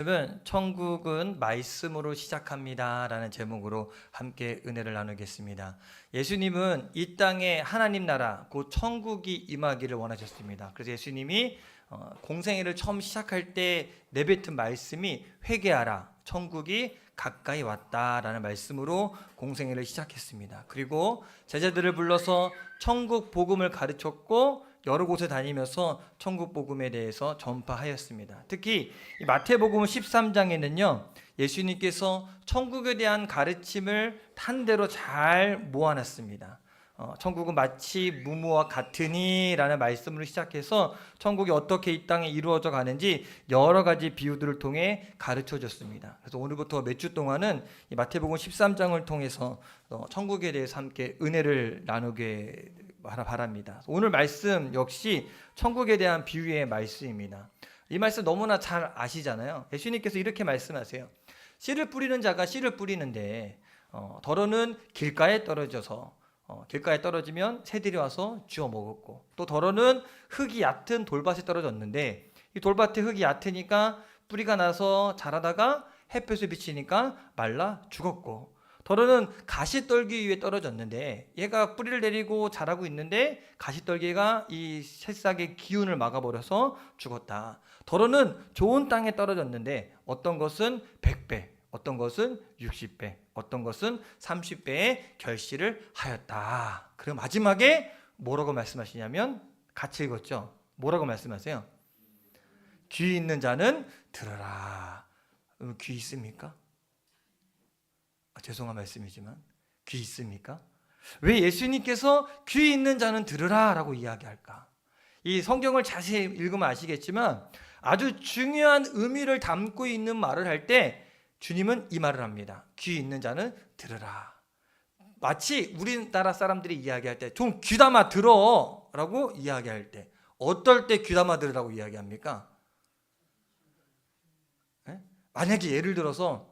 오늘은 천국은 말씀으로 시작합니다라는 제목으로 함께 은혜를 나누겠습니다. 예수님은 이 땅에 하나님 나라 곧 천국이 임하기를 원하셨습니다. 그래서 예수님이 어, 공생애를 처음 시작할 때 내뱉은 말씀이 회개하라 천국이 가까이 왔다라는 말씀으로 공생애를 시작했습니다. 그리고 제자들을 불러서 천국 복음을 가르쳤고 여러 곳에 다니면서 천국 복음에 대해서 전파하였습니다. 특히 이 마태복음 13장에는요. 예수님께서 천국에 대한 가르침을 탄대로 잘 모아놨습니다. 어, 천국은 마치 무무와 같으니라는 말씀으로 시작해서 천국이 어떻게 이 땅에 이루어져 가는지 여러 가지 비유들을 통해 가르쳐 줬습니다. 그래서 오늘부터 몇 주 동안은 이 마태복음 13장을 통해서 어, 천국에 대해서 함께 은혜를 나누게 바랍니다. 오늘 말씀 역시 천국에 대한 비유의 말씀입니다. 이 말씀 너무나 잘 아시잖아요. 예수님께서 이렇게 말씀하세요. 씨를 뿌리는 자가 씨를 뿌리는데 어, 덜어는 길가에 떨어져서 어, 길가에 떨어지면 새들이 와서 쥐어 먹었고 또 덜어는 흙이 얕은 돌밭에 떨어졌는데 이 돌밭에 흙이 얕으니까 뿌리가 나서 자라다가 햇볕을 비치니까 말라 죽었고 덜어는 가시떨기 위에 떨어졌는데 얘가 뿌리를 내리고 자라고 있는데 가시떨기가 이 새싹의 기운을 막아버려서 죽었다. 덜어는 좋은 땅에 떨어졌는데 어떤 것은 100배, 어떤 것은 60배, 어떤 것은 30배의 결실을 하였다. 그리고 마지막에 뭐라고 말씀하시냐면 같이 읽었죠. 뭐라고 말씀하세요? 귀 있는 자는 들으라. 음, 귀 있습니까? 아, 죄송한 말씀이지만 귀 있습니까? 왜 예수님께서 귀 있는 자는 들으라 라고 이야기할까? 이 성경을 자세히 읽으면 아시겠지만 아주 중요한 의미를 담고 있는 말을 할 때 주님은 이 말을 합니다. 귀 있는 자는 들으라. 마치 우리나라 사람들이 이야기할 때 좀 귀담아 들어 라고 이야기할 때 어떨 때 귀담아 들으라고 이야기합니까? 예? 만약에 예를 들어서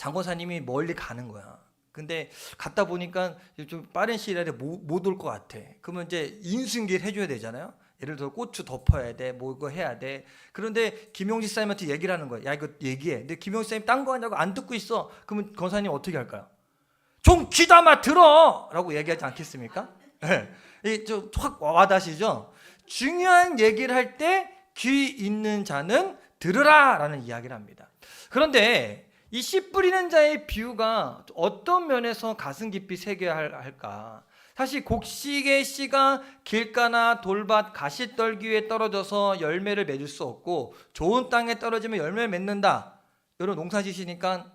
장고사님이 멀리 가는 거야. 근데 갔다 보니까 좀 빠른 시일 안에 못 올 것 같아. 그러면 이제 인수인계를 해줘야 되잖아요. 예를 들어 고추 덮어야 돼, 뭐 이거 해야 돼. 그런데 김용지 사님한테 얘기를 하는 거야. 야 이거 얘기해. 근데 김용지 사님 딴 거 하냐고 안 듣고 있어. 그러면 권사님 어떻게 할까요? 좀 귀담아 들어라고 얘기하지 않겠습니까? 네. 이좀확 와닿으시죠? 중요한 얘기를 할 때 귀 있는 자는 들으라라는 이야기를 합니다. 그런데 이 씨 뿌리는 자의 비유가 어떤 면에서 가슴 깊이 새겨야 할- 할까? 사실 곡식의 씨가 길가나 돌밭 가시떨기 위에 떨어져서 열매를 맺을 수 없고 좋은 땅에 떨어지면 열매를 맺는다. 여러분 농사 지시니까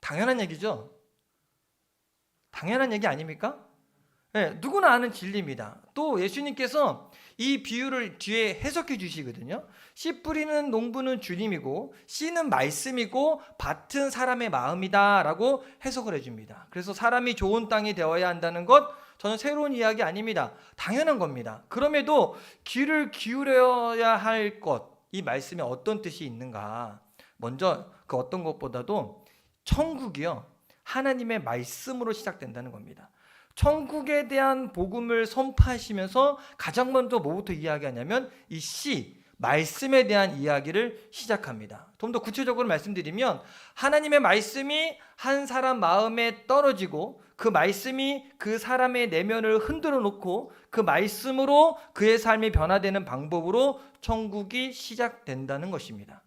당연한 얘기죠. 당연한 얘기 아닙니까? 네, 누구나 아는 진리입니다. 또 예수님께서 이 비유를 뒤에 해석해 주시거든요. 씨 뿌리는 농부는 주님이고 씨는 말씀이고 밭은 사람의 마음이다라고 해석을 해 줍니다. 그래서 사람이 좋은 땅이 되어야 한다는 것 저는 새로운 이야기 아닙니다. 당연한 겁니다. 그럼에도 귀를 기울여야 할 것, 이 말씀에 어떤 뜻이 있는가? 먼저 그 어떤 것보다도 천국이요. 하나님의 말씀으로 시작된다는 겁니다. 천국에 대한 복음을 선포하시면서 가장 먼저 뭐부터 이야기하냐면 이 씨, 말씀에 대한 이야기를 시작합니다. 좀 더 구체적으로 말씀드리면 하나님의 말씀이 한 사람 마음에 떨어지고 그 말씀이 그 사람의 내면을 흔들어 놓고 그 말씀으로 그의 삶이 변화되는 방법으로 천국이 시작된다는 것입니다.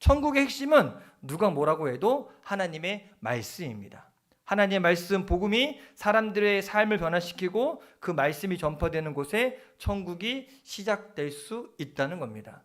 천국의 핵심은 누가 뭐라고 해도 하나님의 말씀입니다. 하나님의 말씀 복음이 사람들의 삶을 변화시키고 그 말씀이 전파되는 곳에 천국이 시작될 수 있다는 겁니다.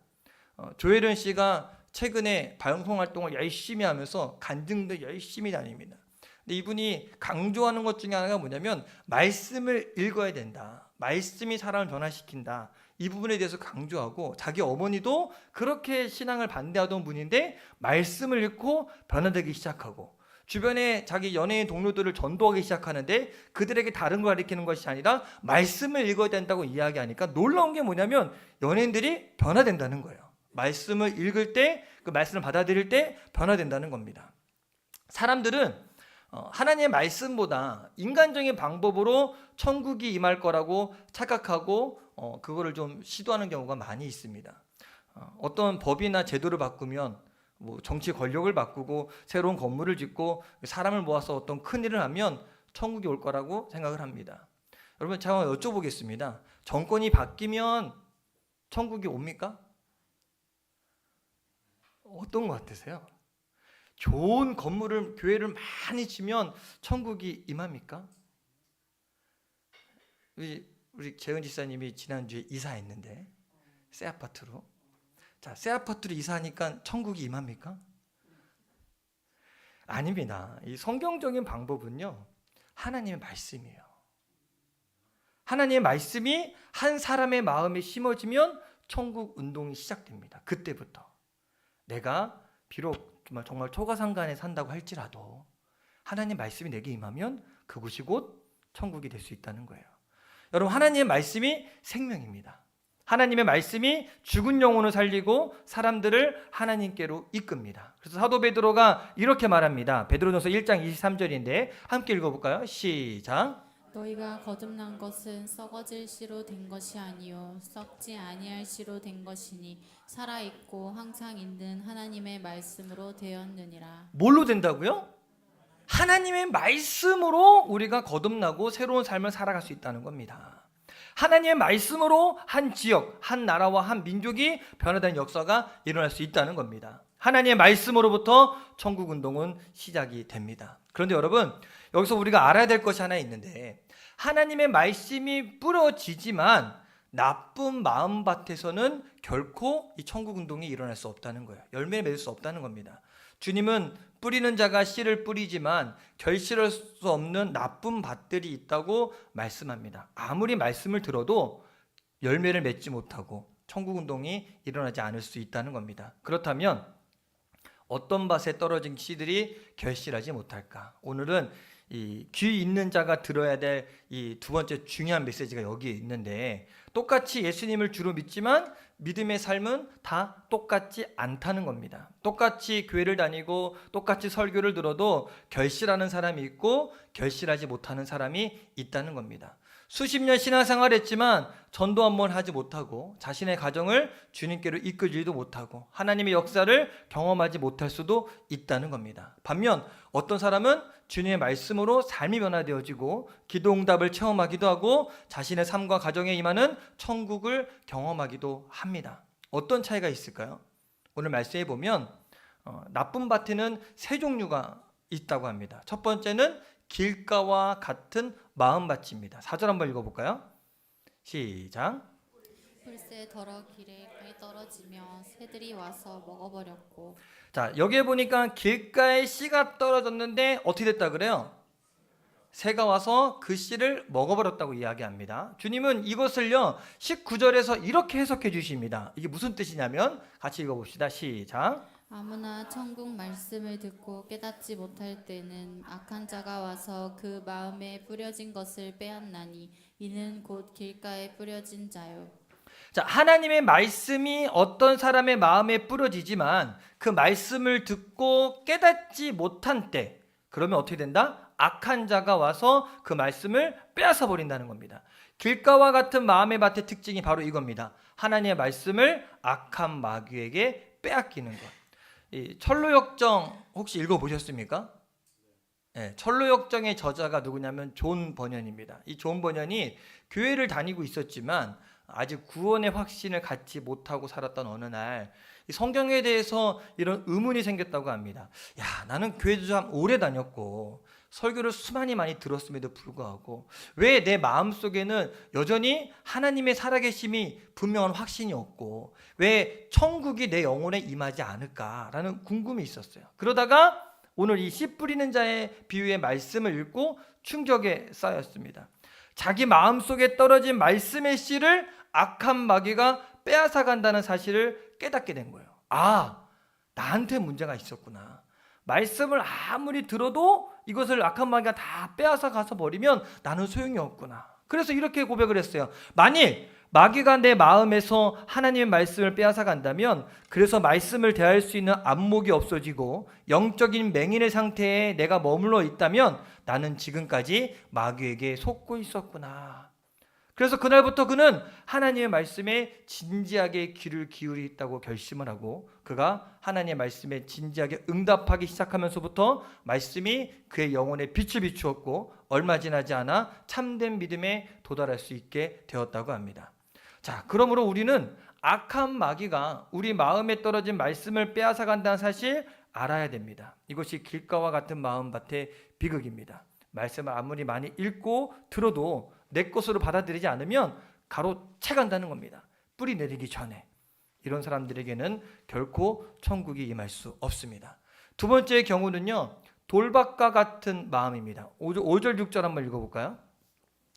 어, 조혜련 씨가 최근에 방송 활동을 열심히 하면서 간증도 열심히 다닙니다. 근데 이분이 강조하는 것 중에 하나가 뭐냐면 말씀을 읽어야 된다. 말씀이 사람을 변화시킨다. 이 부분에 대해서 강조하고 자기 어머니도 그렇게 신앙을 반대하던 분인데 말씀을 읽고 변화되기 시작하고 주변에 자기 연예인 동료들을 전도하기 시작하는데 그들에게 다른 걸 가리키는 것이 아니라 말씀을 읽어야 된다고 이야기하니까 놀라운 게 뭐냐면 연예인들이 변화된다는 거예요. 말씀을 읽을 때 그 말씀을 받아들일 때 변화된다는 겁니다. 사람들은 어, 하나님의 말씀보다 인간적인 방법으로 천국이 임할 거라고 착각하고 어, 그거를 좀 시도하는 경우가 많이 있습니다. 어, 어떤 법이나 제도를 바꾸면 뭐 정치 권력을 바꾸고 새로운 건물을 짓고 사람을 모아서 어떤 큰 일을 하면 천국이 올 거라고 생각을 합니다. 여러분 제가 여쭤보겠습니다. 정권이 바뀌면 천국이 옵니까? 어떤 것 같으세요? 좋은 건물을 교회를 많이 지면 천국이 임합니까? 우리 우리 재은 지사님이 지난주에 이사했는데 새 아파트로 자, 새 아파트로 이사하니까 천국이 임합니까? 아닙니다. 이 성경적인 방법은요. 하나님의 말씀이에요. 하나님의 말씀이 한 사람의 마음에 심어지면 천국 운동이 시작됩니다. 그때부터 내가 비록 정말 정말 초가상간에 산다고 할지라도 하나님 말씀이 내게 임하면 그곳이 곧 천국이 될 수 있다는 거예요. 여러분 하나님의 말씀이 생명입니다. 하나님의 말씀이 죽은 영혼을 살리고 사람들을 하나님께로 이끕니다. 그래서 사도 베드로가 이렇게 말합니다. 베드로전서 1장 23절인데 함께 읽어 볼까요? 시작. 너희가 거듭난 것은 썩어질 씨로 된 것이 아니요 썩지 아니할 씨로 된 것이니 살아 있고 항상 있는 하나님의 말씀으로 되었느니라. 뭘로 된다고요? 하나님의 말씀으로 우리가 거듭나고 새로운 삶을 살아갈 수 있다는 겁니다. 하나님의 말씀으로 한 지역, 한 나라와 한 민족이 변화되는 역사가 일어날 수 있다는 겁니다. 하나님의 말씀으로부터 천국 운동은 시작이 됩니다. 그런데 여러분, 여기서 우리가 알아야 될 것이 하나 있는데 하나님의 말씀이 뿌려지지만 나쁜 마음밭에서는 결코 이 천국 운동이 일어날 수 없다는 거예요. 열매를 맺을 수 없다는 겁니다. 주님은 뿌리는 자가 씨를 뿌리지만 결실할 수 없는 나쁜 밭들이 있다고 말씀합니다. 아무리 말씀을 들어도 열매를 맺지 못하고 천국 운동이 일어나지 않을 수 있다는 겁니다. 그렇다면 어떤 밭에 떨어진 씨들이 결실하지 못할까? 오늘은 이 귀 있는 자가 들어야 될 이 두 번째 중요한 메시지가 여기에 있는데 똑같이 예수님을 주로 믿지만 믿음의 삶은 다 똑같지 않다는 겁니다. 똑같이 교회를 다니고 똑같이 설교를 들어도 결실하는 사람이 있고 결실하지 못하는 사람이 있다는 겁니다. 수십 년 신앙생활 했지만 전도 한 번 하지 못하고 자신의 가정을 주님께로 이끌지도 못하고 하나님의 역사를 경험하지 못할 수도 있다는 겁니다. 반면 어떤 사람은 주님의 말씀으로 삶이 변화되어지고 기도 응답을 체험하기도 하고 자신의 삶과 가정에 임하는 천국을 경험하기도 합니다. 어떤 차이가 있을까요? 오늘 말씀해 보면 어, 나쁜 밭에는 세 종류가 있다고 합니다. 첫 번째는 길가와 같은 마음밭입니다. 사절 한번 읽어볼까요? 시작. 풀새 더러 길에 꽤 떨어지며 새들이 와서 먹어버렸고 자 여기에 보니까 길가에 씨가 떨어졌는데 어떻게 됐다 그래요? 새가 와서 그 씨를 먹어버렸다고 이야기합니다. 주님은 이것을요 19절에서 이렇게 해석해 주십니다. 이게 무슨 뜻이냐면 같이 읽어봅시다. 시작. 아무나 천국 말씀을 듣고 깨닫지 못할 때는 악한 자가 와서 그 마음에 뿌려진 것을 빼앗나니 이는 곧 길가에 뿌려진 자요. 자, 하나님의 말씀이 어떤 사람의 마음에 뿌려지지만 그 말씀을 듣고 깨닫지 못한 때, 그러면 어떻게 된다? 악한 자가 와서 그 말씀을 빼앗아 버린다는 겁니다. 길가와 같은 마음의 밭의 특징이 바로 이겁니다. 하나님의 말씀을 악한 마귀에게 빼앗기는 것. 이 철로역정 혹시 읽어보셨습니까? 네, 철로역정의 저자가 누구냐면 존 버년입니다. 이 존 버년이 교회를 다니고 있었지만 아직 구원의 확신을 갖지 못하고 살았던 어느 날이 성경에 대해서 이런 의문이 생겼다고 합니다. 야, 나는 교회도 참 오래 다녔고 설교를 수많이 많이 들었음에도 불구하고 왜 내 마음속에는 여전히 하나님의 살아계심이 분명한 확신이 없고 왜 천국이 내 영혼에 임하지 않을까라는 궁금이 있었어요. 그러다가 오늘 이 씨 뿌리는 자의 비유의 말씀을 읽고 충격에 쌓였습니다. 자기 마음속에 떨어진 말씀의 씨를 악한 마귀가 빼앗아 간다는 사실을 깨닫게 된 거예요. 아, 나한테 문제가 있었구나. 말씀을 아무리 들어도 이것을 악한 마귀가 다 빼앗아 가서 버리면 나는 소용이 없구나. 그래서 이렇게 고백을 했어요. 만일 마귀가 내 마음에서 하나님의 말씀을 빼앗아 간다면 그래서 말씀을 대할 수 있는 안목이 없어지고 영적인 맹인의 상태에 내가 머물러 있다면 나는 지금까지 마귀에게 속고 있었구나. 그래서 그날부터 그는 하나님의 말씀에 진지하게 귀를 기울이겠다고 결심을 하고 그가 하나님의 말씀에 진지하게 응답하기 시작하면서부터 말씀이 그의 영혼에 빛을 비추었고 얼마 지나지 않아 참된 믿음에 도달할 수 있게 되었다고 합니다. 자, 그러므로 우리는 악한 마귀가 우리 마음에 떨어진 말씀을 빼앗아 간다는 사실 알아야 됩니다. 이것이 길가와 같은 마음밭의 비극입니다. 말씀을 아무리 많이 읽고 들어도 내 것으로 받아들이지 않으면 가로채 간다는 겁니다. 뿌리 내리기 전에 이런 사람들에게는 결코 천국이 임할 수 없습니다. 두 번째 경우는요. 돌박과 같은 마음입니다. 5절 6절 한번 읽어볼까요?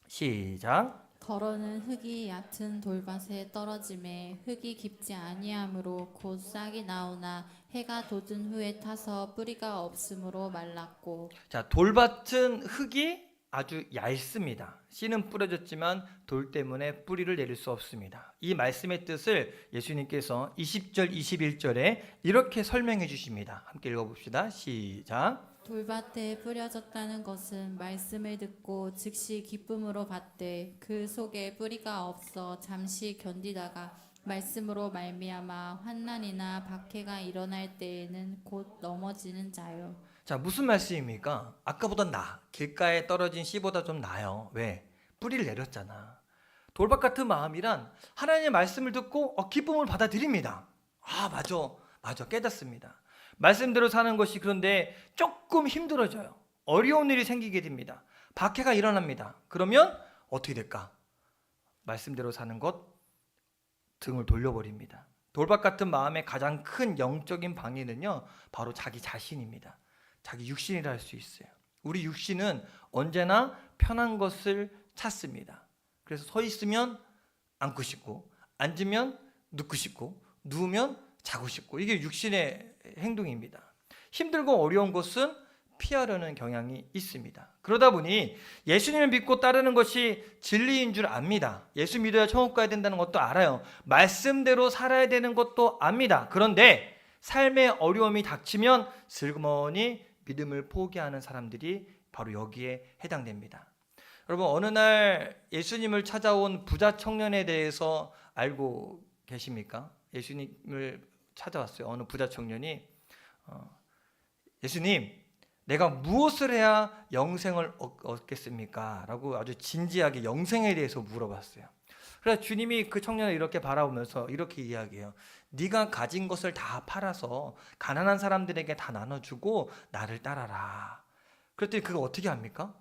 시작. 더러는 흙이 얕은 돌밭에 떨어짐에 흙이 깊지 아니하므로 곧 싹이 나오나 해가 돋은 후에 타서 뿌리가 없으므로 말랐고 자, 돌밭은 흙이 아주 얇습니다. 씨는 뿌려졌지만 돌 때문에 뿌리를 내릴 수 없습니다. 이 말씀의 뜻을 예수님께서 20절, 21절에 이렇게 설명해 주십니다. 함께 읽어봅시다. 시작. 돌밭에 뿌려졌다는 것은 말씀을 듣고 즉시 기쁨으로 받되 그 속에 뿌리가 없어 잠시 견디다가 말씀으로 말미암아 환난이나 박해가 일어날 때에는 곧 넘어지는 자요. 자, 무슨 말씀입니까? 아까보다 나. 길가에 떨어진 씨보다 좀 나요. 왜? 뿌리를 내렸잖아. 돌밭 같은 마음이란 하나님의 말씀을 듣고 어, 기쁨을 받아들입니다. 아, 맞아. 맞아. 깨닫습니다. 말씀대로 사는 것이 그런데 조금 힘들어져요. 어려운 일이 생기게 됩니다. 박해가 일어납니다. 그러면 어떻게 될까? 말씀대로 사는 것 등을 돌려버립니다. 돌밭 같은 마음의 가장 큰 영적인 방해는요, 바로 자기 자신입니다. 자기 육신이라 할 수 있어요. 우리 육신은 언제나 편한 것을 찾습니다. 그래서 서 있으면 앉고 싶고, 앉으면 눕고 싶고, 누우면 자고 싶고, 이게 육신의 행동입니다. 힘들고 어려운 것은 피하려는 경향이 있습니다. 그러다 보니 예수님을 믿고 따르는 것이 진리인 줄 압니다. 예수 믿어야 천국 가야 된다는 것도 알아요. 말씀대로 살아야 되는 것도 압니다. 그런데 삶의 어려움이 닥치면 슬그머니 믿음을 포기하는 사람들이 바로 여기에 해당됩니다. 여러분 어느 날 예수님을 찾아온 부자 청년에 대해서 알고 계십니까? 예수님을 찾아왔어요. 어느 부자 청년이 어, 예수님 내가 무엇을 해야 영생을 얻- 얻겠습니까? 라고 아주 진지하게 영생에 대해서 물어봤어요. 그래서 주님이 그 청년을 이렇게 바라보면서 이렇게 이야기해요. 네가 가진 것을 다 팔아서 가난한 사람들에게 다 나눠주고 나를 따라라. 그랬더니 그거 어떻게 합니까?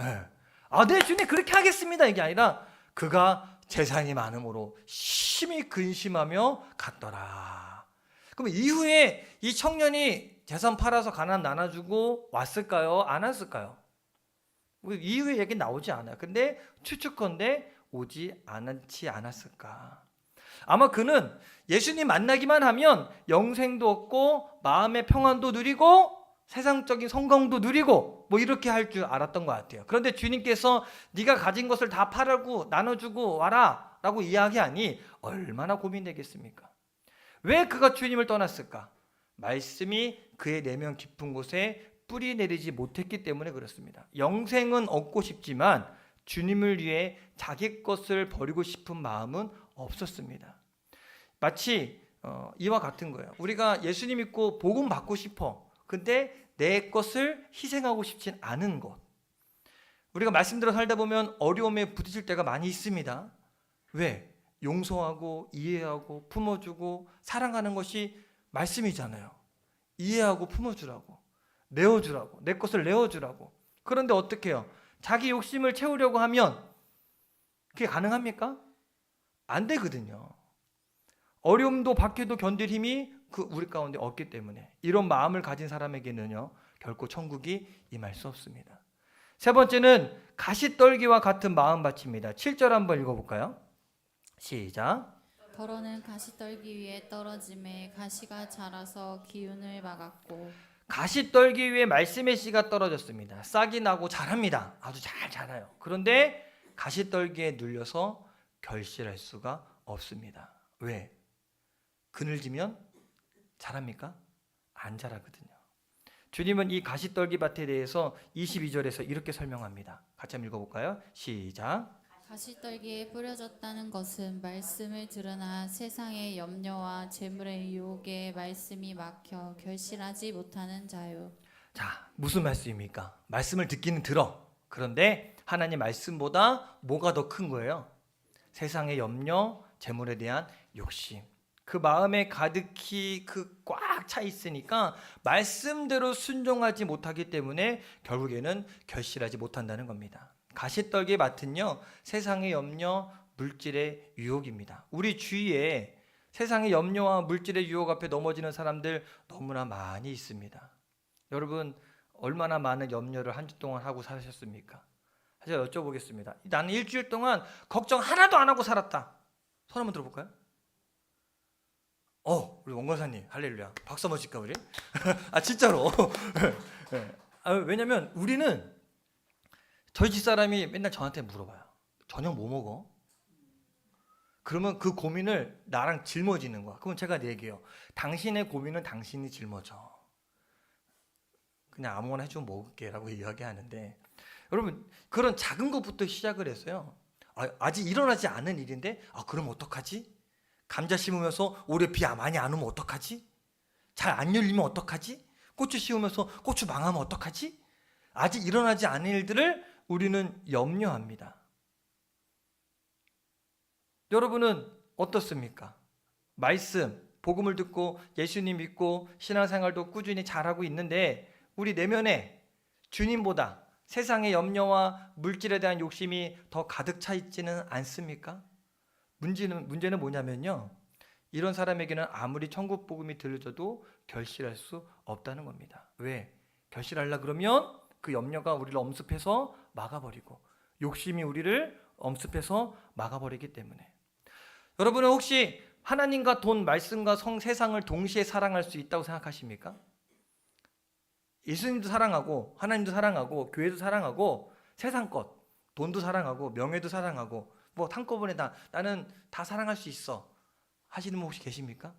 예. 아, 네, 주님 그렇게 하겠습니다. 이게 아니라 그가 재산이 많음으로 심히 근심하며 갔더라. 그럼 이후에 이 청년이 재산 팔아서 가난 나눠주고 왔을까요? 안 왔을까요? 뭐 이후에 얘기 나오지 않아요. 근데 추측컨대 오지 않지 않았을까? 아마 그는 예수님 만나기만 하면 영생도 얻고 마음의 평안도 누리고 세상적인 성공도 누리고 뭐 이렇게 할 줄 알았던 것 같아요. 그런데 주님께서 네가 가진 것을 다 팔고 나눠주고 와라라고 이야기하니 얼마나 고민되겠습니까? 왜 그가 주님을 떠났을까? 말씀이 그의 내면 깊은 곳에 뿌리 내리지 못했기 때문에 그렇습니다. 영생은 얻고 싶지만 주님을 위해 자기 것을 버리고 싶은 마음은 없었습니다. 마치 어, 이와 같은 거예요. 우리가 예수님 믿고 복음 받고 싶어. 근데 내 것을 희생하고 싶진 않은 것. 우리가 말씀대로 살다 보면 어려움에 부딪힐 때가 많이 있습니다. 왜? 용서하고 이해하고 품어주고 사랑하는 것이 말씀이잖아요. 이해하고 품어주라고 내어주라고 내 것을 내어주라고. 그런데 어떻게 해요? 자기 욕심을 채우려고 하면 그게 가능합니까? 안 되거든요. 어려움도 박해도 견딜 힘이 그 우리 가운데 없기 때문에 이런 마음을 가진 사람에게는요 결코 천국이 임할 수 없습니다. 세 번째는 가시떨기와 같은 마음밭입니다. 7절 한번 읽어볼까요? 시작. 더러는 가시떨기 위에 떨어짐에 가시가 자라서 기운을 막았고 가시 떨기 위에 말씀의 씨가 떨어졌습니다. 싹이 나고 자랍니다. 아주 잘 자라요. 그런데 가시 떨기에 눌려서 결실할 수가 없습니다. 왜? 그늘지면 자랍니까? 안 자라거든요. 주님은 이 가시떨기 밭에 대해서 22절에서 이렇게 설명합니다. 같이 한번 읽어볼까요? 시작. 가시떨기에 뿌려졌다는 것은 말씀을 들으나 세상의 염려와 재물의 유혹에 말씀이 막혀 결실하지 못하는 자요. 자, 무슨 말씀입니까? 말씀을 듣기는 들어. 그런데 하나님 말씀보다 뭐가 더 큰 거예요? 세상의 염려, 재물에 대한 욕심. 그 마음에 가득히 그 꽉 차 있으니까 말씀대로 순종하지 못하기 때문에 결국에는 결실하지 못한다는 겁니다. 가시떨기의 맛은요, 세상의 염려, 물질의 유혹입니다. 우리 주위에 세상의 염려와 물질의 유혹 앞에 넘어지는 사람들 너무나 많이 있습니다. 여러분 얼마나 많은 염려를 한 주 동안 하고 사셨습니까? 제가 여쭤보겠습니다. 나는 일주일 동안 걱정 하나도 안 하고 살았다. 손 한번 들어볼까요? 어, 우리 원건사님 할렐루야. 박수 한번 칠까 우리? 아 진짜로. 예. 아, 왜냐면 우리는 저희 집 사람이 맨날 저한테 물어봐요. 저녁 뭐 먹어? 그러면 그 고민을 나랑 짊어지는 거야. 그럼 제가 얘기해요. 당신의 고민은 당신이 짊어져. 그냥 아무거나 해주면 먹을게라고 이야기하는데 여러분 그런 작은 것부터 시작을 했어요. 아, 아직 일어나지 않은 일인데 아 그럼 어떡하지? 감자 심으면서 올해 비 많이 안 오면 어떡하지? 잘 안 열리면 어떡하지? 고추 심으면서 고추 망하면 어떡하지? 아직 일어나지 않은 일들을 우리는 염려합니다. 여러분은 어떻습니까? 말씀, 복음을 듣고 예수님 믿고 신앙생활도 꾸준히 잘하고 있는데 우리 내면에 주님보다 세상의 염려와 물질에 대한 욕심이 더 가득 차 있지는 않습니까? 문제는 문제는 뭐냐면요. 이런 사람에게는 아무리 천국 복음이 들려줘도 결실할 수 없다는 겁니다. 왜? 결실하려 그러면 그 염려가 우리를 엄습해서 막아버리고 욕심이 우리를 엄습해서 막아버리기 때문에 여러분은 혹시 하나님과 돈, 말씀과 성, 세상을 동시에 사랑할 수 있다고 생각하십니까? 예수님도 사랑하고 하나님도 사랑하고 교회도 사랑하고 세상 것, 돈도 사랑하고 명예도 사랑하고 뭐 한꺼번에 다 나는 다 사랑할 수 있어 하시는 분 혹시 계십니까?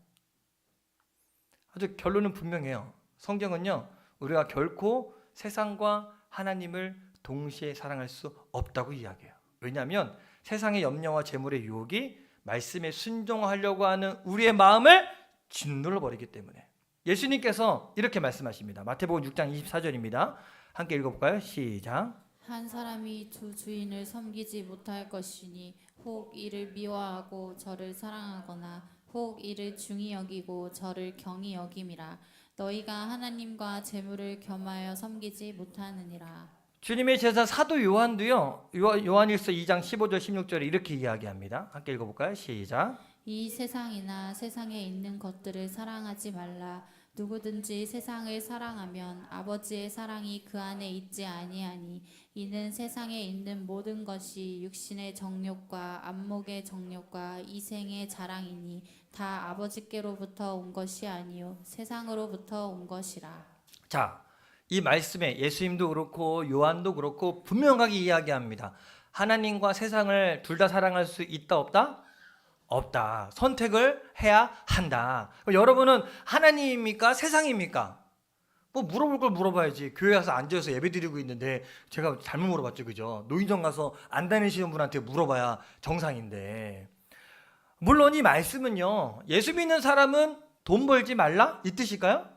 아주 결론은 분명해요. 성경은요 우리가 결코 세상과 하나님을 동시에 사랑할 수 없다고 이야기해요. 왜냐하면 세상의 염려와 재물의 유혹이 말씀에 순종하려고 하는 우리의 마음을 짓눌러 버리기 때문에 예수님께서 이렇게 말씀하십니다. 마태복음 6장 24절입니다. 함께 읽어볼까요? 시작. 한 사람이 두 주인을 섬기지 못할 것이니 혹 이를 미워하고 저를 사랑하거나 혹 이를 중히 여기고 저를 경히 여김이라 너희가 하나님과 재물을 겸하여 섬기지 못하느니라 주님의 제자 사도 요한도요. 요- 요한일서 2장 15절 16절에 이렇게 이야기합니다. 함께 읽어볼까요? 시작. 이 세상이나 세상에 있는 것들을 사랑하지 말라 누구든지 세상을 사랑하면 아버지의 사랑이 그 안에 있지 아니하니 이는 세상에 있는 모든 것이 육신의 정욕과 안목의 정욕과 이생의 자랑이니 다 아버지께로부터 온 것이 아니요 세상으로부터 온 것이라 자, 이 말씀에 예수님도 그렇고 요한도 그렇고 분명하게 이야기합니다. 하나님과 세상을 둘 다 사랑할 수 있다 없다? 없다. 선택을 해야 한다. 여러분은 하나님입니까? 세상입니까? 뭐 물어볼 걸 물어봐야지. 교회 가서 앉아서 예배 드리고 있는데 제가 잘못 물어봤죠. 그죠? 노인정 가서 안 다니시는 분한테 물어봐야 정상인데. 물론 이 말씀은요. 예수 믿는 사람은 돈 벌지 말라? 이 뜻일까요?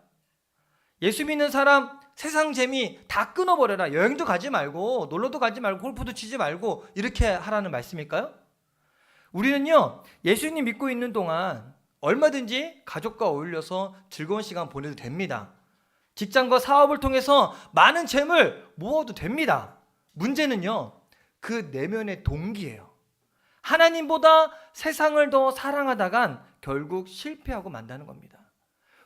예수 믿는 사람 세상 재미 다 끊어버려라. 여행도 가지 말고 놀러도 가지 말고 골프도 치지 말고 이렇게 하라는 말씀일까요? 우리는요 예수님 믿고 있는 동안 얼마든지 가족과 어울려서 즐거운 시간 보내도 됩니다. 직장과 사업을 통해서 많은 재물 모아도 됩니다. 문제는요 그 내면의 동기예요. 하나님보다 세상을 더 사랑하다간 결국 실패하고 만다는 겁니다.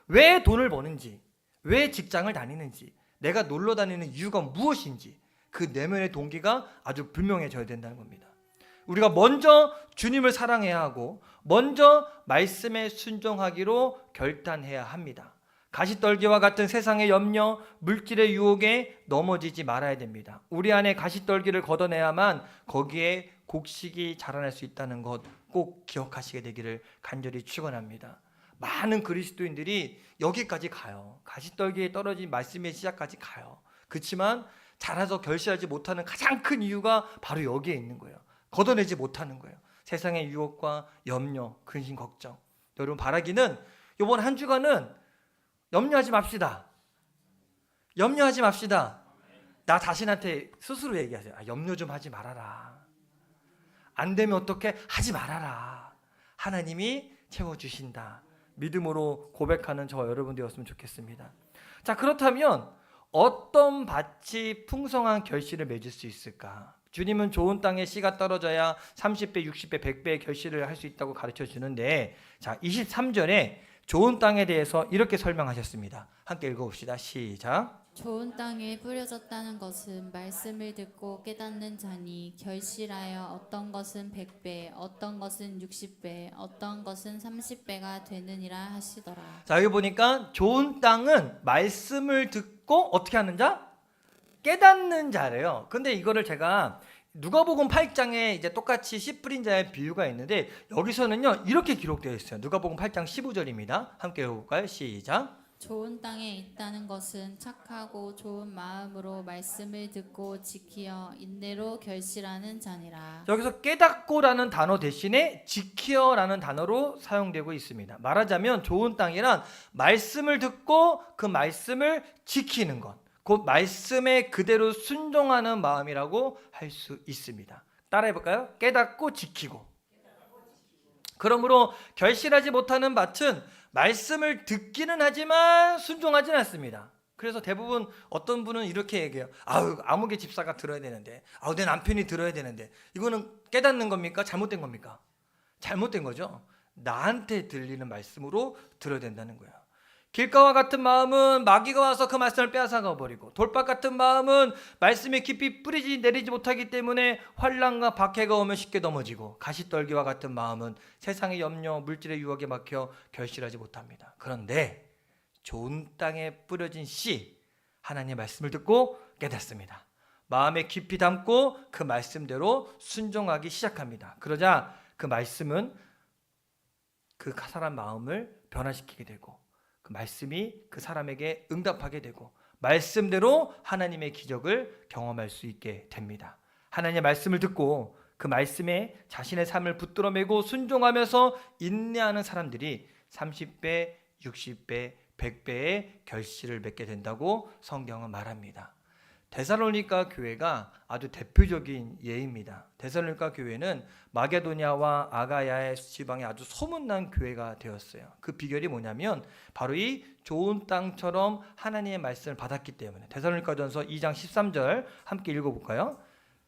왜 돈을 버는지, 왜 직장을 다니는지, 내가 놀러 다니는 이유가 무엇인지 그 내면의 동기가 아주 분명해져야 된다는 겁니다. 우리가 먼저 주님을 사랑해야 하고 먼저 말씀에 순종하기로 결단해야 합니다. 가시떨기와 같은 세상의 염려, 물질의 유혹에 넘어지지 말아야 됩니다. 우리 안에 가시떨기를 걷어내야만 거기에 곡식이 자라날 수 있다는 것 꼭 기억하시게 되기를 간절히 축원합니다. 많은 그리스도인들이 여기까지 가요. 가시떨기에 떨어진 말씀의 시작까지 가요. 그렇지만 자라서 결실하지 못하는 가장 큰 이유가 바로 여기에 있는 거예요. 걷어내지 못하는 거예요. 세상의 유혹과 염려, 근심, 걱정. 여러분 바라기는 이번 한 주간은 염려하지 맙시다. 염려하지 맙시다. 나 자신한테 스스로 얘기하세요. 아, 염려 좀 하지 말아라. 안 되면 어떻게 하지 말아라. 하나님이 채워주신다. 믿음으로 고백하는 저 여러분 되었으면 좋겠습니다. 자, 그렇다면 어떤 밭이 풍성한 결실을 맺을 수 있을까? 주님은 좋은 땅에 씨가 떨어져야 30배, 60배, 100배의 결실을 할 수 있다고 가르쳐 주는데 자, 23절에 좋은 땅에 대해서 이렇게 설명하셨습니다. 함께 읽어 봅시다. 시작. 좋은 땅에 뿌려졌다는 것은 말씀을 듣고 깨닫는 자니 결실하여 어떤 것은 100배, 어떤 것은 60배, 어떤 것은 30배가 되느니라 하시더라. 자, 여기 보니까 좋은 땅은 말씀을 듣고 어떻게 하는 자? 깨닫는 자래요. 근데 이거를 제가 누가복음 8장에 이제 똑같이 씨 뿌린 자의 비유가 있는데 여기서는요 이렇게 기록되어 있어요. 누가복음 8장 15절입니다. 함께 읽어볼까요? 시작. 좋은 땅에 있다는 것은 착하고 좋은 마음으로 말씀을 듣고 지키어 인내로 결실하는 자니라. 여기서 깨닫고라는 단어 대신에 지키어라는 단어로 사용되고 있습니다. 말하자면 좋은 땅이란 말씀을 듣고 그 말씀을 지키는 것, 곧 말씀에 그대로 순종하는 마음이라고 할 수 있습니다. 따라해 볼까요? 깨닫고 지키고. 그러므로 결실하지 못하는 밭은 말씀을 듣기는 하지만 순종하지는 않습니다. 그래서 대부분 어떤 분은 이렇게 얘기해요. 아우 아무개 집사가 들어야 되는데, 아우 내 남편이 들어야 되는데, 이거는 깨닫는 겁니까? 잘못된 겁니까? 잘못된 거죠. 나한테 들리는 말씀으로 들어야 된다는 거예요. 길가와 같은 마음은 마귀가 와서 그 말씀을 빼앗아가 버리고 돌박 같은 마음은 말씀에 깊이 뿌리지 내리지 못하기 때문에 환란과 박해가 오면 쉽게 넘어지고 가시떨기와 같은 마음은 세상의 염려, 물질의 유혹에 막혀 결실하지 못합니다. 그런데 좋은 땅에 뿌려진 씨 하나님의 말씀을 듣고 깨닫습니다. 마음에 깊이 담고 그 말씀대로 순종하기 시작합니다. 그러자 그 말씀은 그 사람 마음을 변화시키게 되고 그 말씀이 그 사람에게 응답하게 되고 말씀대로 하나님의 기적을 경험할 수 있게 됩니다. 하나님의 말씀을 듣고 그 말씀에 자신의 삶을 붙들어 매고 순종하면서 인내하는 사람들이 30배, 60배, 100배의 결실을 맺게 된다고 성경은 말합니다. 데살로니가 교회가 아주 대표적인 예입니다. 데살로니가 교회는 마게도냐와 아가야의 지방에 아주 소문난 교회가 되었어요. 그 비결이 뭐냐면 바로 이 좋은 땅처럼 하나님의 말씀을 받았기 때문에 데살로니가전서 2장 13절 함께 읽어 볼까요?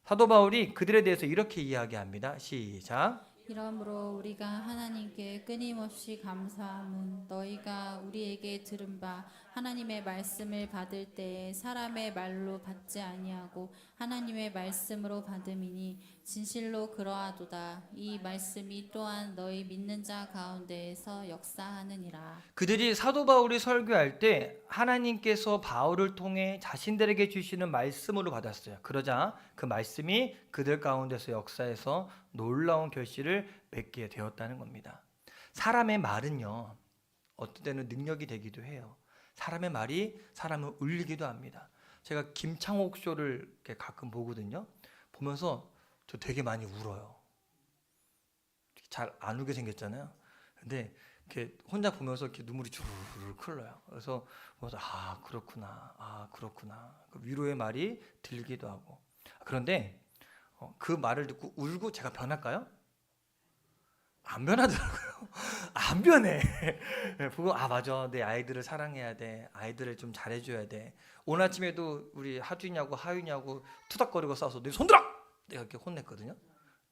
사도 바울이 그들에 대해서 이렇게 이야기합니다. 시작. 이러므로 우리가 하나님께 끊임없이 감사함은 너희가 우리에게 들은 바 하나님의 말씀을 받을 때에 사람의 말로 받지 아니하고 하나님의 말씀으로 받음이니 진실로 그러하도다 이 말씀이 또한 너희 믿는 자 가운데에서 역사하느니라 그들이 사도 바울이 설교할 때 하나님께서 바울을 통해 자신들에게 주시는 말씀으로 받았어요. 그러자 그 말씀이 그들 가운데서 역사해서 놀라운 결실을 맺게 되었다는 겁니다. 사람의 말은요, 어떤 때는 능력이 되기도 해요. 사람의 말이 사람을 울리기도 합니다. 제가 김창옥 쇼를 가끔 보거든요. 보면서 저 되게 많이 울어요. 잘 안 울게 생겼잖아요. 근데 이렇게 혼자 보면서 이렇게 눈물이 주르르 흘러요. 그래서 아 그렇구나, 아 그렇구나. 그 위로의 말이 들리기도 하고. 그런데 어, 그 말을 듣고 울고 제가 변할까요? 안 변하더라고요. 안 변해. 보고 아 맞아, 내 아이들을 사랑해야 돼. 아이들을 좀 잘해줘야 돼. 오늘 아침에도 우리 하준이하고 하윤이하고 투닥거리고 싸워서 내 손들어! 내가 이렇게 혼냈거든요.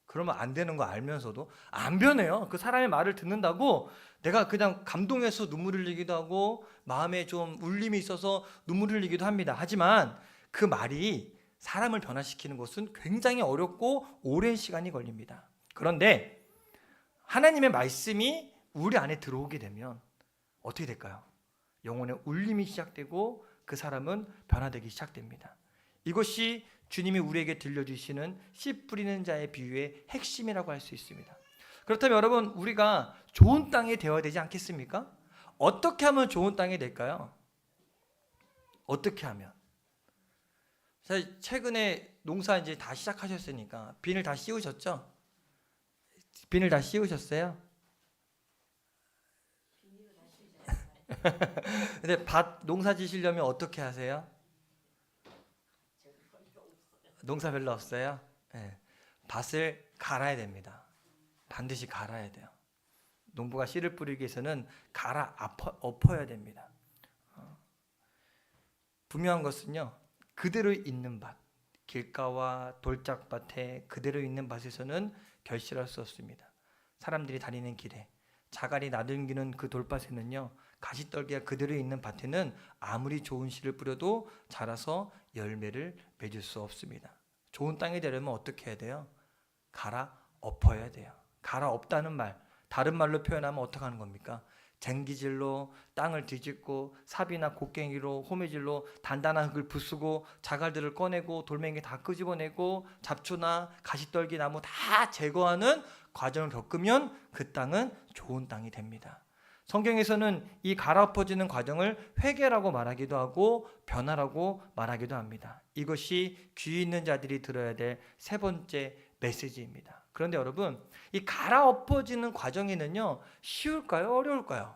그러면 안 되는 거 알면서도 안 변해요. 그 사람의 말을 듣는다고 내가 그냥 감동해서 눈물 흘리기도 하고 마음에 좀 울림이 있어서 눈물 흘리기도 합니다. 하지만 그 말이 사람을 변화시키는 것은 굉장히 어렵고 오랜 시간이 걸립니다. 그런데 하나님의 말씀이 우리 안에 들어오게 되면 어떻게 될까요? 영혼의 울림이 시작되고 그 사람은 변화되기 시작됩니다. 이것이 주님이 우리에게 들려주시는 씨 뿌리는 자의 비유의 핵심이라고 할 수 있습니다. 그렇다면 여러분 우리가 좋은 땅에 되어야 되지 않겠습니까? 어떻게 하면 좋은 땅이 될까요? 어떻게 하면? 자, 최근에 농사 이제 다 시작하셨으니까 비늘 다 씌우셨죠? 비늘 다 씌우셨어요? 근데 밭 농사 지시려면 어떻게 하세요? 농사 별로 없어요? 예. 밭을 갈아야 됩니다. 반드시 갈아야 돼요. 농부가 씨를 뿌리기 위해서는 갈아 엎어, 엎어야 됩니다. 어. 분명한 것은요. 그대로 있는 밭, 길가와 돌짝밭에 그대로 있는 밭에서는 결실할 수 없습니다. 사람들이 다니는 길에 자갈이 나들기는 그 돌밭에는요. 가시떨기가 그대로 있는 밭에는 아무리 좋은 씨를 뿌려도 자라서 열매를 맺을 수 없습니다. 좋은 땅이 되려면 어떻게 해야 돼요? 갈아 엎어야 돼요. 갈아 엎다는 말, 다른 말로 표현하면 어떻게 하는 겁니까? 쟁기질로 땅을 뒤집고 삽이나 곡괭이로 호미질로 단단한 흙을 부수고 자갈들을 꺼내고 돌멩이 다 끄집어내고 잡초나 가시떨기 나무 다 제거하는 과정을 겪으면 그 땅은 좋은 땅이 됩니다. 성경에서는 이 갈아엎어지는 과정을 회개라고 말하기도 하고 변화라고 말하기도 합니다. 이것이 귀 있는 자들이 들어야 될 세 번째 메시지입니다. 그런데 여러분, 이 갈아엎어지는 과정에는요, 쉬울까요? 어려울까요?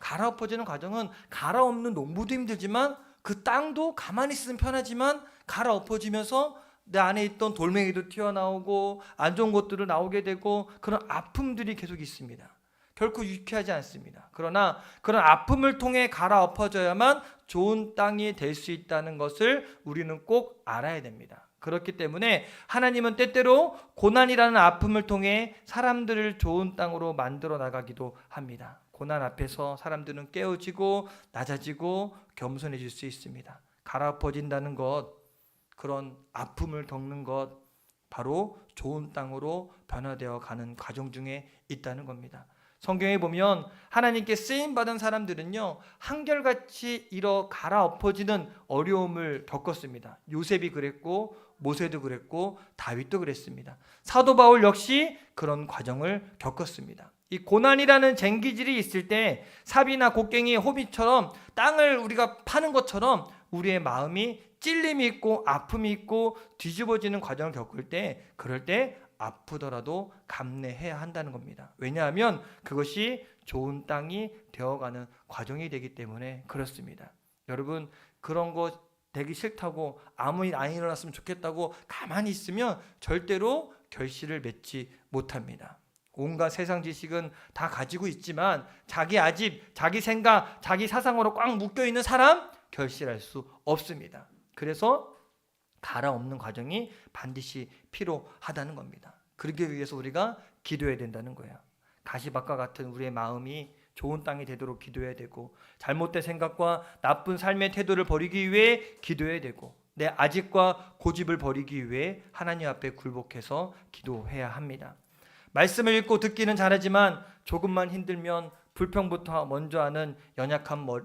갈아엎어지는 과정은 갈아엎는 농부도 힘들지만 그 땅도 가만히 있으면 편하지만 갈아엎어지면서 내 안에 있던 돌멩이도 튀어나오고 안 좋은 것들을 나오게 되고 그런 아픔들이 계속 있습니다. 결코 유쾌하지 않습니다. 그러나 그런 아픔을 통해 갈아엎어져야만 좋은 땅이 될 수 있다는 것을 우리는 꼭 알아야 됩니다. 그렇기 때문에 하나님은 때때로 고난이라는 아픔을 통해 사람들을 좋은 땅으로 만들어 나가기도 합니다. 고난 앞에서 사람들은 깨어지고 낮아지고 겸손해질 수 있습니다. 갈아엎어진다는 것, 그런 아픔을 겪는 것, 바로 좋은 땅으로 변화되어 가는 과정 중에 있다는 겁니다. 성경에 보면 하나님께 쓰임 받은 사람들은요 한결같이 이러 갈아엎어지는 어려움을 겪었습니다. 요셉이 그랬고 모세도 그랬고 다윗도 그랬습니다. 사도 바울 역시 그런 과정을 겪었습니다. 이 고난이라는 쟁기질이 있을 때 삽이나 곡괭이, 호비처럼 땅을 우리가 파는 것처럼 우리의 마음이 찔림이 있고 아픔이 있고 뒤집어지는 과정을 겪을 때 그럴 때 아프더라도 감내해야 한다는 겁니다. 왜냐하면 그것이 좋은 땅이 되어가는 과정이 되기 때문에 그렇습니다. 여러분 그런 거 되기 싫다고 아무 일 안 일어났으면 좋겠다고 가만히 있으면 절대로 결실을 맺지 못합니다. 온갖 세상 지식은 다 가지고 있지만 자기 아집, 자기 생각, 자기 사상으로 꽉 묶여 있는 사람 결실할 수 없습니다. 그래서 갈아엎는 과정이 반드시 필요하다는 겁니다. 그러기 위해서 우리가 기도해야 된다는 거예요. 가시밭과 같은 우리의 마음이 좋은 땅이 되도록 기도해야 되고 잘못된 생각과 나쁜 삶의 태도를 버리기 위해 기도해야 되고 내 아집과 고집을 버리기 위해 하나님 앞에 굴복해서 기도해야 합니다. 말씀을 읽고 듣기는 잘하지만 조금만 힘들면 불평부터 먼저 하는 연약한 머-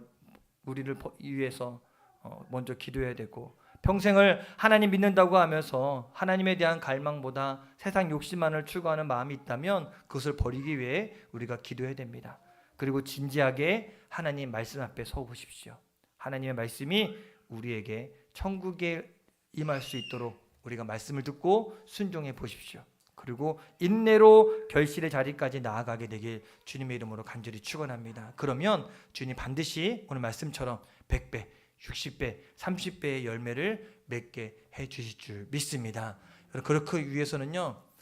우리를 버- 위해서 어, 먼저 기도해야 되고 평생을 하나님 믿는다고 하면서 하나님에 대한 갈망보다 세상 욕심만을 추구하는 마음이 있다면 그것을 버리기 위해 우리가 기도해야 됩니다. 그리고 진지하게 하나님 말씀 앞에 서 보십시오. 하나님의 말씀이 우리에게 천국에 임할 수 있도록 우리가 말씀을 듣고 순종해 보십시오. 그리고 인내로 결실의 자리까지 나아가게 되길 주님의 이름으로 간절히 축원합니다. 그러면 주님 반드시 오늘 말씀처럼 100배, 60배, 30배의 열매를 맺게 해 주실 줄 믿습니다. 그렇기 위해서는요.